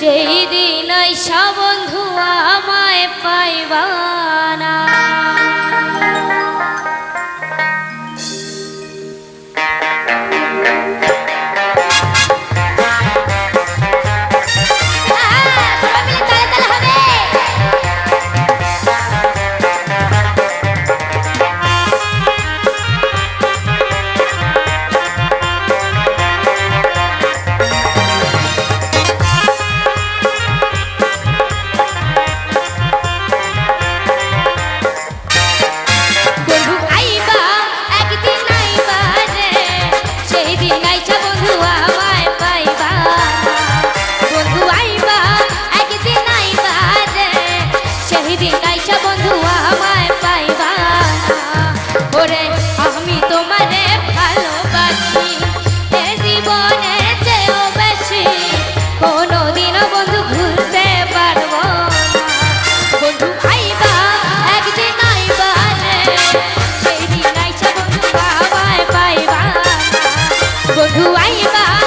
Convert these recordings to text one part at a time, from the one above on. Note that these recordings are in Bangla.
সেই দিন আইসা বন্ধু আমায় পাইবা। 玩一把。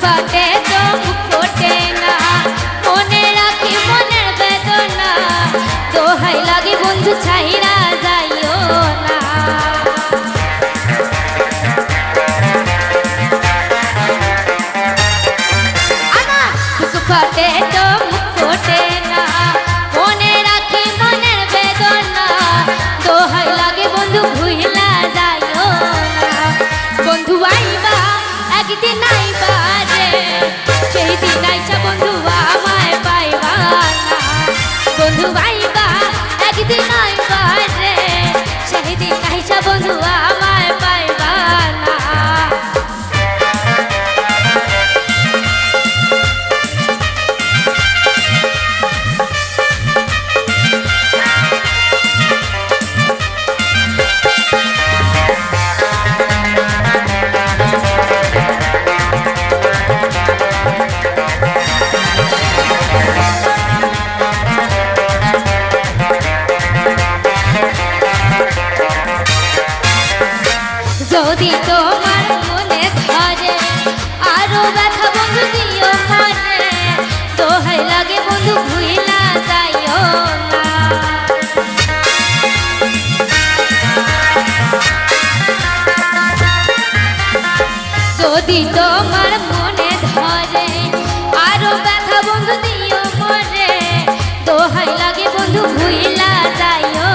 pakai Garrincha, bonjour যদি তোমার মনে ধরে, আরও ব্যথা বন্ধু দিও লাগে বন্ধু, ভুইলা যাইও যদি তোমার মনে ধরে, আরও ব্যথা বন্ধু দিও মরে বন্ধু, ভুইলা যাইও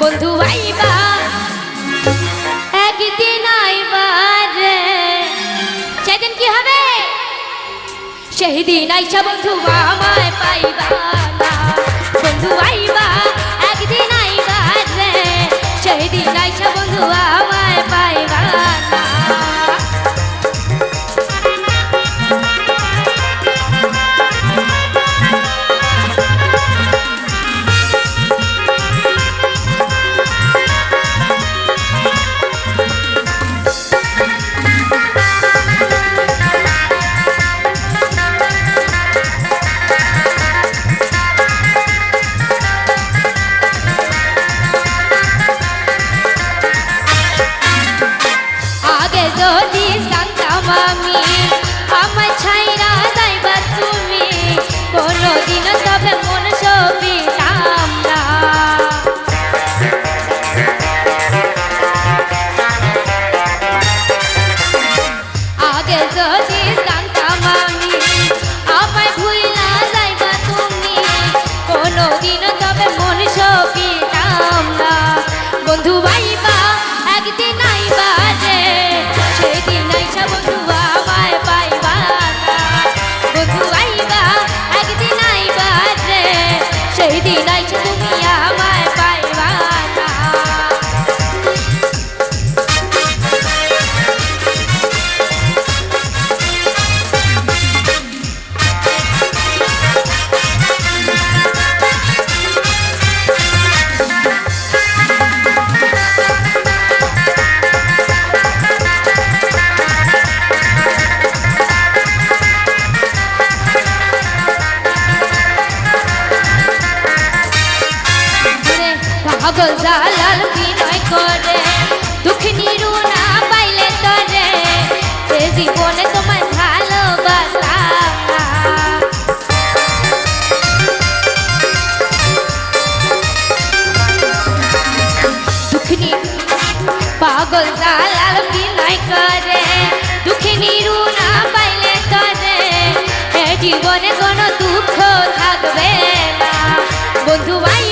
বন্ধু আইবা এদিন আইসা বন্ধু আমায় পাইবা না। বন্ধু আইবা হগল জালাল বিনয় করে, দুঃখ নিরু না পাইলে তরে সে জীবনে তোমার ভালোবাসা। দুঃখনি পাগল জালাল বিনয় করে, দুঃখ নিরু না পাইলে তরে এ জীবনে কোনো দুঃখ থাকবে না। বন্ধু ভাই